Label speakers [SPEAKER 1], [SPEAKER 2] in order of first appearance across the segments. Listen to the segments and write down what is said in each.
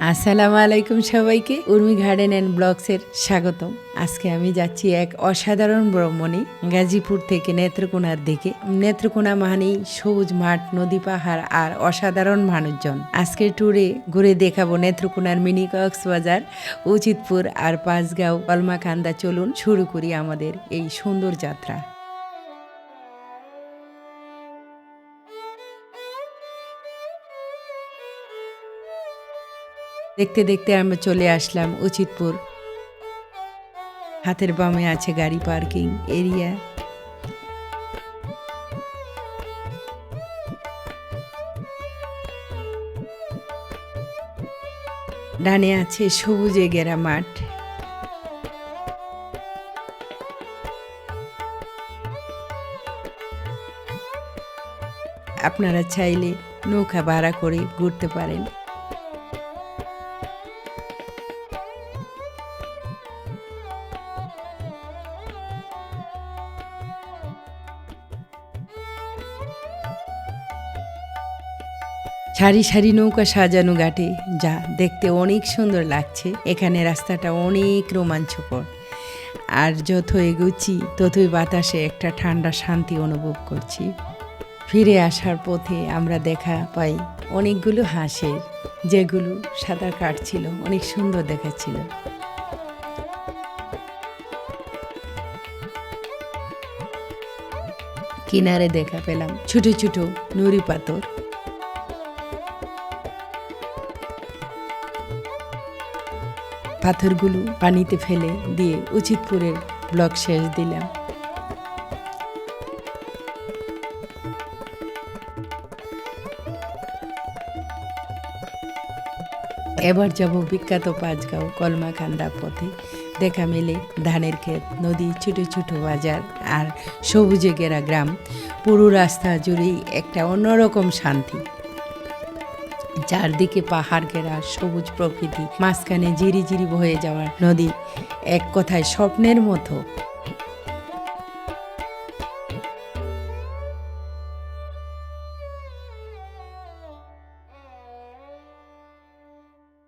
[SPEAKER 1] আসসালামু আলাইকুম সবাইকে উর্মি গার্ডেন অ্যান্ড ব্লগসের স্বাগতম। আজকে আমি যাচ্ছি এক অসাধারণ ভ্রমণে গাজীপুর থেকে নেত্রকোনার দিকে। নেত্রকোনা মানেই সবুজ মাঠ, নদী পাহাড় আর অসাধারণ মানুষজন। আজকের ট্যুরে ঘুরে দেখাবো নেত্রকোনার মিনি কক্সবাজার, উচিতপুর আর পাঁচগাঁও, কলমাকান্দা চলুন শুরু করি আমাদের এই সুন্দর যাত্রা। দেখতে দেখতে আমরা চলে আসলাম উচিতপুর। হাতের বামে আছে গাড়ি পার্কিং এরিয়া। ডানে আছে সবুজে ঘেরা মাঠ। আপনারা চাইলে নৌকা ভাড়া করে ঘুরতে পারেন। সারি সারি নৌকা সাজানো ঘাটে, যা দেখতে অনেক সুন্দর লাগছে। এখানে রাস্তাটা অনেক রোমাঞ্চকর। আর যত এগুচ্ছি, ততই বাতাসে একটা ঠান্ডা শান্তি অনুভব করছি। ফিরে আসার পথে আমরা দেখা পাই অনেকগুলো হাঁসের, যেগুলো সাঁতার কাটছিল, অনেক সুন্দর দেখাচ্ছিল। কিনারে দেখা পেলাম ছোট ছোট নুড়ি পাথর। পাথরগুলো পানিতে ফেলে দিয়ে উচিতপুরের ব্লক শেষ দিলাম। এবার যাব বিখ্যাত পাঁচগাঁও কলমাকান্দা পথে। দেখা মেলে ধানের ক্ষেত, নদী, ছোট ছোট বাজার আর সবুজে গেরা গ্রাম। পুরো রাস্তা জুড়েই একটা অন্যরকম শান্তি। চারদিকে পাহাড় ঘেরা, সবুজ প্রকৃতি, মাঝখানে জিরি জিরি বয়ে যাওয়ার নদী, এক কথায় স্বপ্নের মতো।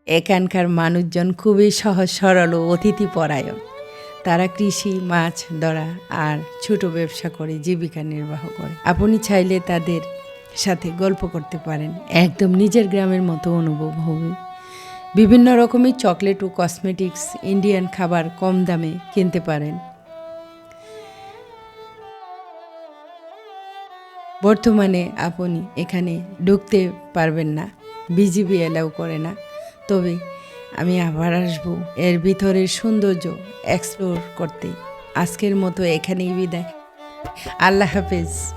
[SPEAKER 1] এখানকার মানুষজন খুবই সহজ, সরল ও অতিথিপরায়ণ। তারা কৃষি, মাছ ধরা আর ছোট ব্যবসা করে, জীবিকা নির্বাহ করে। আপনি চাইলে তাদের সাথে গল্প করতে পারেন। একদম নিজের গ্রামের মতো অনুভব হবে। বিভিন্ন রকমের চকলেট ও কসমেটিক্স, ইন্ডিয়ান খাবার কম দামে কিনতে পারেন। বর্তমানে আপনি এখানে ঢুকতে পারবেন না, বিজিবি এলাও করে না। তবে আমি আবার আসব এর ভিতরের সৌন্দর্য এক্সপ্লোর করতে। আজকের মতো এখানেই বিদায়। আল্লাহ হাফেজ।